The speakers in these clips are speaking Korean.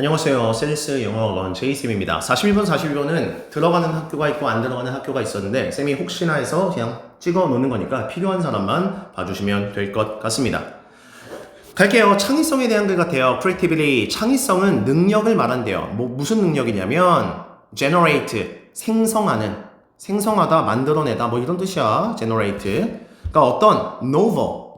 안녕하세요. 센스 영어학원 제이쌤입니다. 41번, 41번은 들어가는 학교가 있고 안 들어가는 학교가 있었는데 쌤이 혹시나 해서 그냥 찍어 놓는 거니까 필요한 사람만 봐주시면 될 것 같습니다. 갈게요. 창의성에 대한 글 같아요. creativity. 창의성은 능력을 말한대요. 뭐 무슨 능력이냐면 generate 생성하는 생성하다 만들어내다 뭐 이런 뜻이야. generate. 그러니까 어떤 novel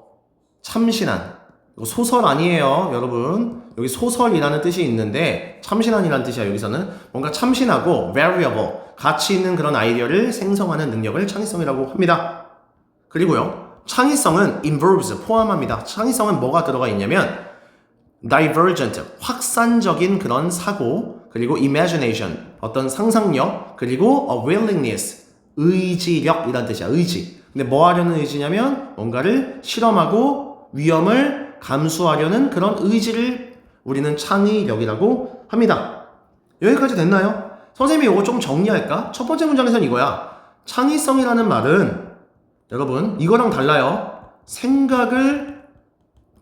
참신한 소설 아니에요, 여러분. 여기 소설이라는 뜻이 있는데 참신한이라는 뜻이야. 여기서는 뭔가 참신하고 variable 가치 있는 그런 아이디어를 생성하는 능력을 창의성이라고 합니다. 그리고요, 창의성은 involves 포함합니다. 창의성은 뭐가 들어가 있냐면 divergent 확산적인 그런 사고 그리고 imagination 어떤 상상력 그리고 a willingness 의지력이란 뜻이야. 의지. 근데 뭐 하려는 의지냐면 뭔가를 실험하고 위험을 감수하려는 그런 의지를 우리는 창의력이라고 합니다. 여기까지 됐나요? 선생님이 이거 좀 정리할까? 첫 번째 문장에서는 이거야. 창의성이라는 말은 여러분 이거랑 달라요. 생각을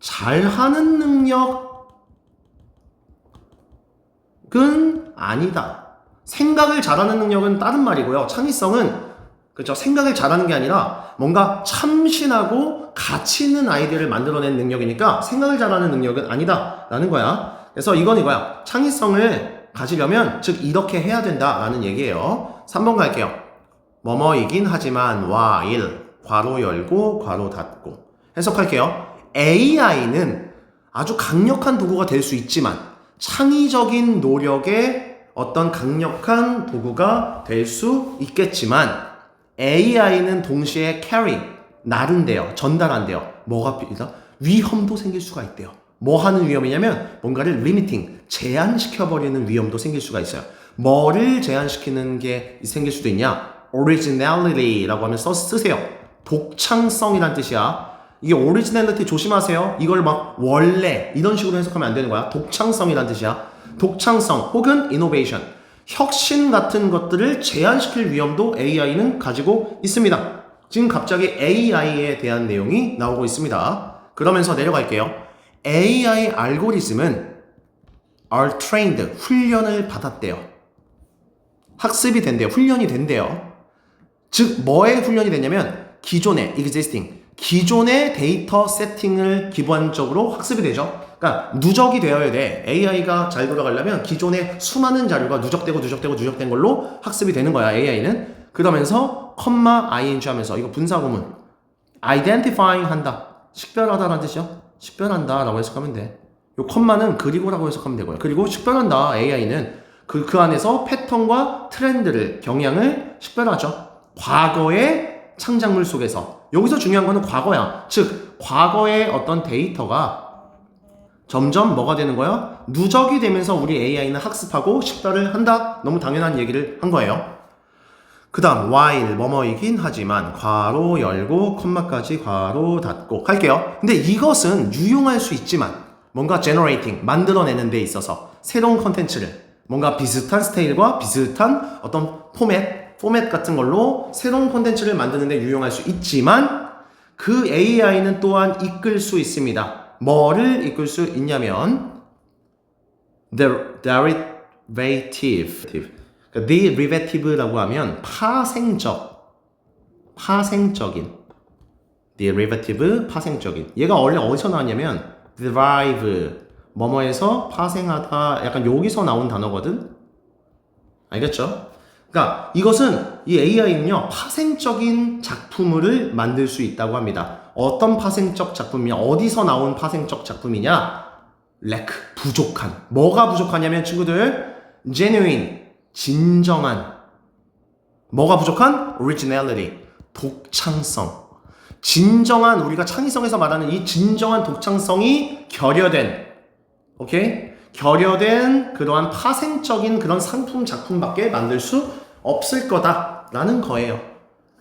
잘하는 능력은 아니다. 생각을 잘하는 능력은 다른 말이고요. 창의성은 그렇죠. 생각을 잘하는 게 아니라 뭔가 참신하고 가치 있는 아이디어를 만들어낸 능력이니까 생각을 잘하는 능력은 아니다라는 거야. 그래서 이건 이거야. 창의성을 가지려면 즉 이렇게 해야 된다라는 얘기예요. 3번 갈게요. 뭐뭐이긴 하지만 while 괄호 열고 괄호 닫고 해석할게요. AI는 아주 강력한 도구가 될 수 있지만 창의적인 노력의 어떤 강력한 도구가 될 수 있겠지만 AI는 동시에 carry, 나른대요. 전달한대요. 뭐가 필요다? 위험도 생길 수가 있대요. 뭐 하는 위험이냐면 뭔가를 limiting, 제한시켜버리는 위험도 생길 수가 있어요. 뭐를 제한시키는 게 생길 수도 있냐? originality라고 하면 써 쓰세요. 독창성이란 뜻이야. 이게 originality 조심하세요. 이걸 막 원래 이런 식으로 해석하면 안 되는 거야. 독창성이란 뜻이야. 독창성 혹은 innovation. 혁신 같은 것들을 제한시킬 위험도 AI는 가지고 있습니다. 지금 갑자기 AI에 대한 내용이 나오고 있습니다. 그러면서 내려갈게요. AI 알고리즘은 are trained, 훈련을 받았대요. 학습이 된대요. 훈련이 된대요. 즉, 뭐에 훈련이 됐냐면, 기존의 existing, 기존의 데이터 세팅을 기본적으로 학습이 되죠. 그러니까 누적이 되어야 돼. AI가 잘 돌아가려면 기존의 수많은 자료가 누적되고 누적되고 누적된 걸로 학습이 되는 거야. AI는 그러면서 컴마 ing 하면서 이거 분사 구문 identifying 한다. 식별하다라는 뜻이요. 식별한다라고 해석하면 돼. 요 컴마는 그리고라고 해석하면 되고요. 그리고 식별한다 AI는 그, 그 안에서 패턴과 트렌드를 경향을 식별하죠. 과거의 창작물 속에서 여기서 중요한 거는 과거야. 즉 과거의 어떤 데이터가 점점 뭐가 되는 거야? 누적이 되면서 우리 AI는 학습하고 식별을 한다? 너무 당연한 얘기를 한 거예요. 그 다음, while, 뭐뭐이긴 하지만, 괄호 열고, 콤마까지 괄호 닫고, 할게요. 근데 이것은 유용할 수 있지만, 뭔가 generating, 만들어내는 데 있어서, 새로운 컨텐츠를, 뭔가 비슷한 스타일과 비슷한 어떤 포맷, 포맷 같은 걸로 새로운 콘텐츠를 만드는 데 유용할 수 있지만 그 AI는 또한 이끌 수 있습니다. 뭐를 이끌 수 있냐면 the derivative. 그러니까 derivative라고 하면 파생적 파생적인. derivative 파생적인. 얘가 원래 어디서 나왔냐면 derive 뭐뭐에서 파생하다. 약간 여기서 나온 단어거든. 알겠죠? 그러니까 이것은 이 AI는요 파생적인 작품을 만들 수 있다고 합니다. 어떤 파생적 작품이냐? 어디서 나온 파생적 작품이냐? lack 부족한. 뭐가 부족하냐면 친구들 genuine 진정한. 뭐가 부족한? originality 독창성. 진정한 우리가 창의성에서 말하는 이 진정한 독창성이 결여된 오케이? 결여된 그러한 파생적인 그런 상품 작품밖에 만들 수 없을 거다라는 거예요.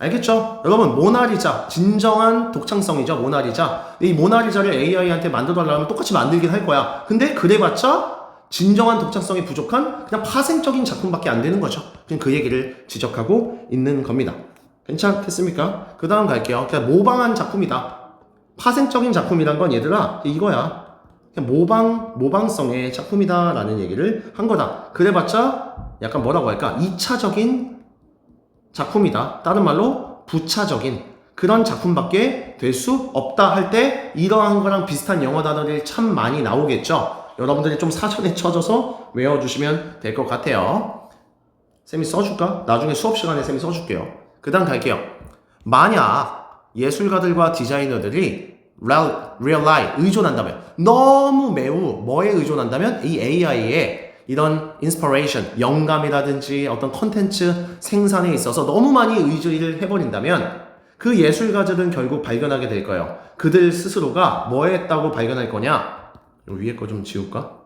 알겠죠? 여러분 모나리자 진정한 독창성이죠 모나리자 이 모나리자를 AI한테 만들어달라면 똑같이 만들긴 할 거야 근데 그래봤자 진정한 독창성이 부족한 그냥 파생적인 작품밖에 안 되는 거죠 그냥 그 얘기를 지적하고 있는 겁니다 괜찮겠습니까? 그 다음 갈게요 그냥 모방한 작품이다 파생적인 작품이란 건 얘들아 이거야 모방 모방성의 작품이다라는 얘기를 한 거다. 그래봤자 약간 뭐라고 할까? 2차적인 작품이다. 다른 말로 부차적인 그런 작품밖에 될 수 없다 할 때 이러한 거랑 비슷한 영어 단어들이 참 많이 나오겠죠. 여러분들이 좀 사전에 쳐줘서 외워주시면 될 것 같아요. 쌤이 써줄까? 나중에 수업 시간에 쌤이 써줄게요. 그 다음 갈게요. 만약 예술가들과 디자이너들이 real, rely, 의존한다면 너무 매우 뭐에 의존한다면 이 AI에 이런 inspiration, 영감이라든지 어떤 컨텐츠 생산에 있어서 너무 많이 의지를 해버린다면 그 예술가들은 결국 발견하게 될 거예요. 그들 스스로가 뭐 했다고 발견할 거냐? 요 위에 거 좀 지울까?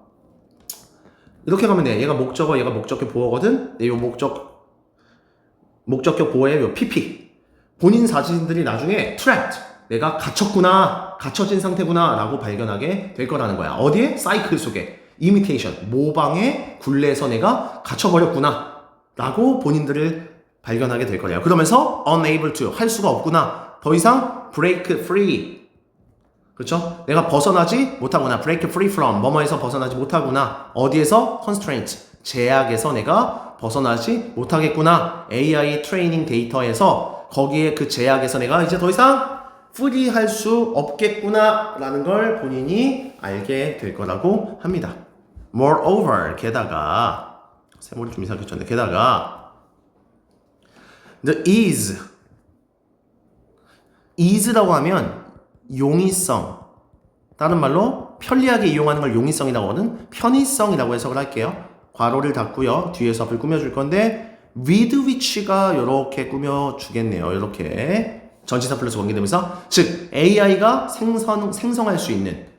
이렇게 가면 돼. 얘가 목적어, 얘가 목적격 보어거든? 네, 요 목적, 목적격 보어의 요 PP. 본인 자신들이 나중에 trapped. 내가 갇혔구나. 갇혀진 상태구나. 라고 발견하게 될 거라는 거야. 어디에? 사이클 속에. Imitation. 모방의 굴레에서 내가 갇혀버렸구나. 라고 본인들을 발견하게 될 거예요. 그러면서 unable to. 할 수가 없구나. 더 이상 break free. 그렇죠? 내가 벗어나지 못하구나. break free from 뭐뭐에서 벗어나지 못하구나. 어디에서 constraint 제약에서 내가 벗어나지 못하겠구나. AI 트레이닝 데이터에서 거기에 그 제약에서 내가 이제 더 이상 free 할수 없겠구나라는 걸 본인이 알게 될 거라고 합니다. Moreover 게다가 세모를 좀 이상하게 쳤는데 게다가 the is is라고 하면 용이성 다른 말로 편리하게 이용하는 걸 용이성이라고 하는 편의성이라고 해석을 할게요. 괄호를 닫고요. 뒤에서 앞을 꾸며줄 건데 with which가 이렇게 꾸며주겠네요. 이렇게 전치사 플러스 관계되면서 즉 AI가 생성, 생성할 수 있는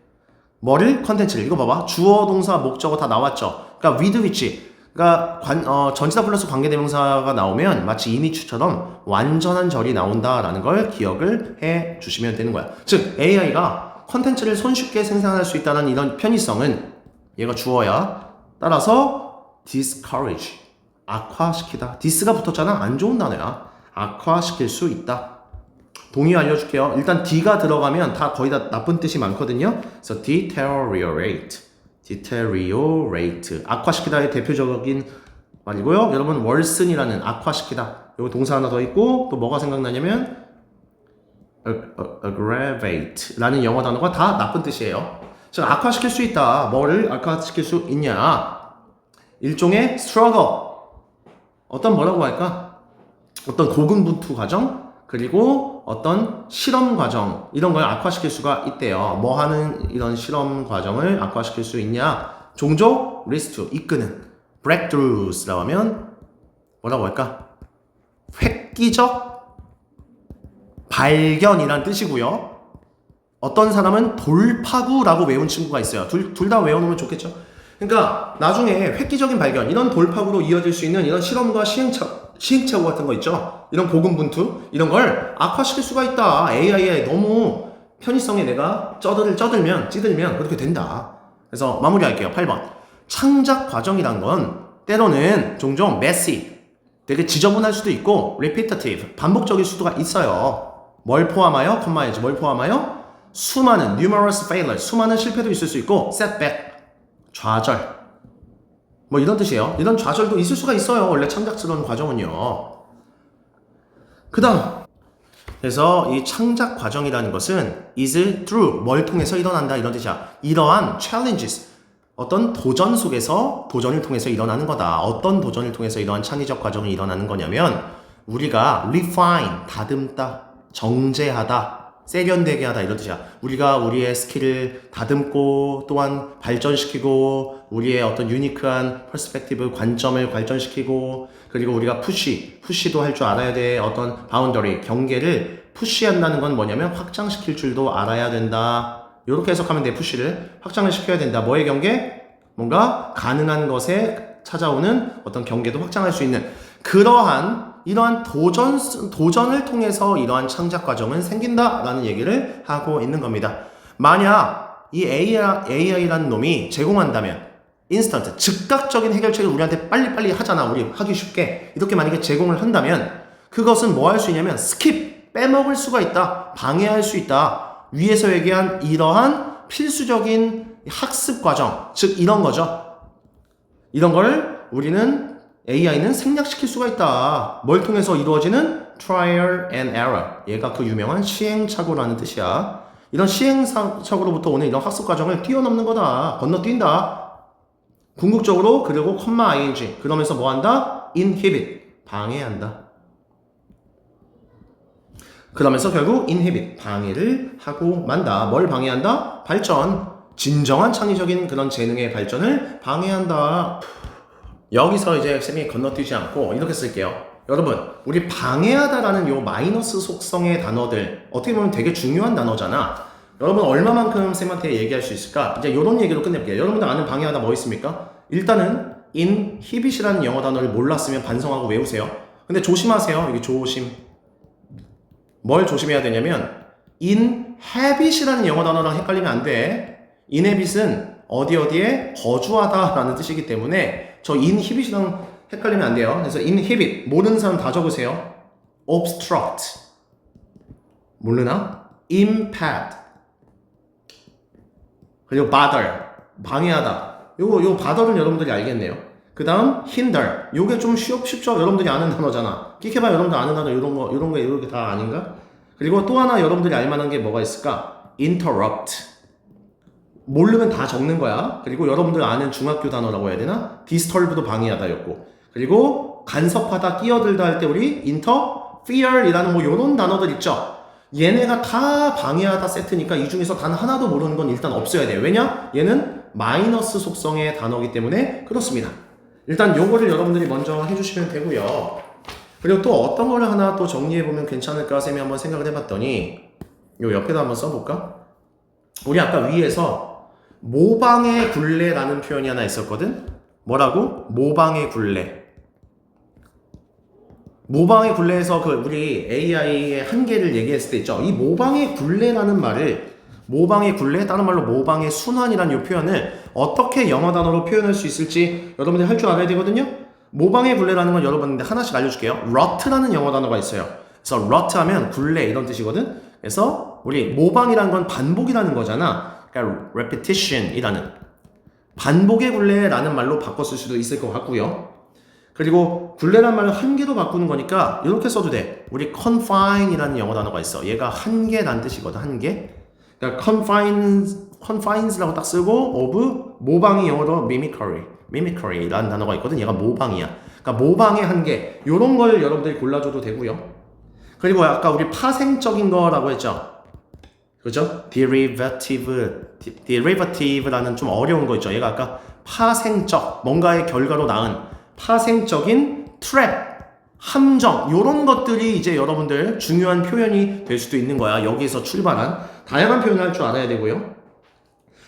뭐를 컨텐츠를 이거 봐봐 주어 동사 목적어 다 나왔죠. 그러니까 with which 그러니까 관, 어, 전치사 플러스 관계대명사가 나오면 마치 이미추처럼 완전한 절이 나온다라는 걸 기억을 해 주시면 되는 거야. 즉 AI가 컨텐츠를 손쉽게 생산할 수 있다는 이런 편의성은 얘가 주어야. 따라서 discourage 악화시키다. 디스가 붙었잖아. 안 좋은 단어야. 악화시킬 수 있다. 동의 알려줄게요. 일단 D가 들어가면 다 거의 다 나쁜 뜻이 많거든요. 그래서 deteriorate, deteriorate, 악화시키다의 대표적인 말이고요. 여러분 worsen이라는 악화시키다. 여기 동사 하나 더 있고 또 뭐가 생각나냐면 aggravate라는 영어 단어가 다 나쁜 뜻이에요. 즉 악화시킬 수 있다. 뭐를 악화시킬 수 있냐? 일종의 struggle. 어떤 뭐라고 할까? 어떤 고군분투 과정 그리고 어떤 실험 과정 이런 걸 악화시킬 수가 있대요. 뭐 하는 이런 실험 과정을 악화시킬 수 있냐? 종족 리스트 이끄는 breakthroughs라고 하면 뭐라고 할까? 획기적 발견이란 뜻이고요. 어떤 사람은 돌파구라고 외운 친구가 있어요. 둘 다 외워놓으면 좋겠죠. 그러니까 나중에 획기적인 발견, 이런 돌파구로 이어질 수 있는 이런 실험과 시행착, 시행착오 같은 거 있죠. 이런 고군분투 이런 걸 악화시킬 수가 있다. AI에 너무 편의성에 내가 쩌들 쩌들면 찌들면 그렇게 된다. 그래서 마무리할게요. 8번 창작 과정이란 건 때로는 종종 messy, 되게 지저분할 수도 있고 repetitive, 반복적일 수도 있어요. 뭘 포함하여? 컴마이즈 뭘 포함하여? 수많은 numerous failure, 수많은 실패도 있을 수 있고 setback, 좌절. 뭐 이런 뜻이에요. 이런 좌절도 있을 수가 있어요. 원래 창작스러운 과정은요. 그 다음. 그래서 이 창작 과정이라는 것은 is through 뭘 통해서 일어난다 이런 뜻이야. 이러한 challenges 어떤 도전 속에서 도전을 통해서 일어나는 거다. 어떤 도전을 통해서 이러한 창의적 과정이 일어나는 거냐면 우리가 refine 다듬다, 정제하다, 세련되게 하다 이런 뜻이야. 우리가 우리의 스킬을 다듬고 또한 발전시키고 우리의 어떤 유니크한 퍼스펙티브 관점을 발전시키고 그리고 우리가 푸시, 푸시도 할 줄 알아야 돼. 어떤 바운더리, 경계를 푸시한다는 건 뭐냐면 확장시킬 줄도 알아야 된다. 이렇게 해석하면 돼. 푸시를 확장을 시켜야 된다. 뭐의 경계? 뭔가 가능한 것에 찾아오는 어떤 경계도 확장할 수 있는 그러한 이러한 도전, 도전을 통해서 이러한 창작 과정은 생긴다라는 얘기를 하고 있는 겁니다. 만약 이 AI, AI라는 놈이 제공한다면 인스턴트, 즉각적인 해결책을 우리한테 빨리빨리 하잖아. 우리 하기 쉽게. 이렇게 만약에 제공을 한다면 그것은 뭐 할 수 있냐면 스킵, 빼먹을 수가 있다. 방해할 수 있다. 위에서 얘기한 이러한 필수적인 학습 과정, 즉 이런 거죠. 이런 걸 우리는 AI는 생략시킬 수가 있다. 뭘 통해서 이루어지는 trial and error. 얘가 그 유명한 시행착오라는 뜻이야. 이런 시행착오로부터 오는 이런 학습 과정을 뛰어넘는 거다. 건너뛴다. 궁극적으로 그리고 컴마 ing 그러면서 뭐 한다? inhibit 방해한다. 그러면서 결국 inhibit 방해를 하고 만다. 뭘 방해한다? 발전. 진정한 창의적인 그런 재능의 발전을 방해한다. 여기서 이제 쌤이 건너뛰지 않고 이렇게 쓸게요. 여러분, 우리 방해하다라는 요 마이너스 속성의 단어들 어떻게 보면 되게 중요한 단어잖아. 여러분 얼마만큼 쌤한테 얘기할 수 있을까? 이제 이런 얘기로 끝낼게요. 여러분들 아는 방해하다 뭐 있습니까? 일단은 inhibit이라는 영어 단어를 몰랐으면 반성하고 외우세요. 근데 조심하세요. 이게 조심. 뭘 조심해야 되냐면 inhabit이라는 영어 단어랑 헷갈리면 안 돼. inhabit은 어디 어디에 거주하다라는 뜻이기 때문에 저 inhibit이랑 헷갈리면 안 돼요. 그래서 inhibit 모르는 사람 다 적으세요. obstruct 모르나? impede 그리고 bother 방해하다. 요거 요 bother는 여러분들이 알겠네요. 그 다음 hinder 요게 좀 쉽, 쉽죠? 여러분들이 아는 단어잖아. 끼켜봐 여러분들 아는 단어 이런 거 이런 거 이렇게 다 아닌가? 그리고 또 하나 여러분들이 알 만한 게 뭐가 있을까? interrupt 모르면 다 적는 거야. 그리고 여러분들 아는 중학교 단어라고 해야 되나? 디스터브도 방해하다였고. 그리고 간섭하다, 끼어들다 할 때 우리 interfere이라는 뭐 요런 단어들 있죠. 얘네가 다 방해하다 세트니까 이 중에서 단 하나도 모르는 건 일단 없어야 돼요. 왜냐? 얘는 마이너스 속성의 단어이기 때문에 그렇습니다. 일단 요거를 여러분들이 먼저 해주시면 되고요. 그리고 또 어떤 거를 하나 또 정리해보면 괜찮을까 쌤이 한번 생각을 해봤더니 요 옆에다 한번 써볼까? 우리 아까 위에서 모방의 굴레라는 표현이 하나 있었거든? 뭐라고? 모방의 굴레. 모방의 굴레에서 그 우리 AI의 한계를 얘기했을 때 있죠. 이 모방의 굴레라는 말을 모방의 굴레, 다른 말로 모방의 순환이라는 이 표현을 어떻게 영어 단어로 표현할 수 있을지 여러분들이 할줄 알아야 되거든요. 모방의 굴레라는 건 여러분한테 하나씩 알려줄게요. rut라는 영어 단어가 있어요. 그래서 rut 하면 굴레 이런 뜻이거든. 그래서 우리 모방이라는 건 반복이라는 거잖아. 그러니까 repetition이라는 반복의 굴레라는 말로 바꿨을 수도 있을 것 같고요. 그리고 굴레란 말을 한 개로 바꾸는 거니까 이렇게 써도 돼. 우리 confine이라는 영어 단어가 있어. 얘가 한계란 뜻이거든. 한계. 그러니까 confines, confines라고 딱 쓰고 of 모방이 영어로 mimicry, mimicry라는 단어가 있거든. 얘가 모방이야. 그러니까 모방의 한계. 이런 걸 여러분들이 골라줘도 되고요. 그리고 아까 우리 파생적인 거라고 했죠. 그죠? derivative, derivative라는 좀 어려운 거 있죠. 얘가 아까 파생적, 뭔가의 결과로 낳은 파생적인 트랩, 함정, 이런 것들이 이제 여러분들 중요한 표현이 될 수도 있는 거야. 여기서 출발한 다양한 표현을 할 줄 알아야 되고요.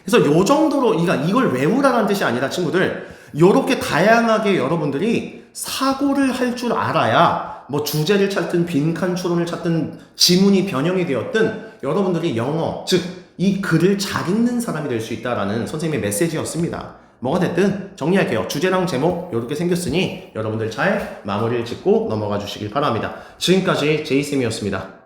그래서 요 정도로 이가 이걸 외우라는 뜻이 아니라 친구들 요렇게 다양하게 여러분들이 사고를 할 줄 알아야 뭐 주제를 찾든 빈칸 추론을 찾든 지문이 변형이 되었든 여러분들이 영어 즉 이 글을 잘 읽는 사람이 될 수 있다라는 선생님의 메시지였습니다. 뭐가 됐든 정리할게요. 주제랑 제목 이렇게 생겼으니 여러분들 잘 마무리를 짓고 넘어가 주시길 바랍니다. 지금까지 제이쌤이었습니다.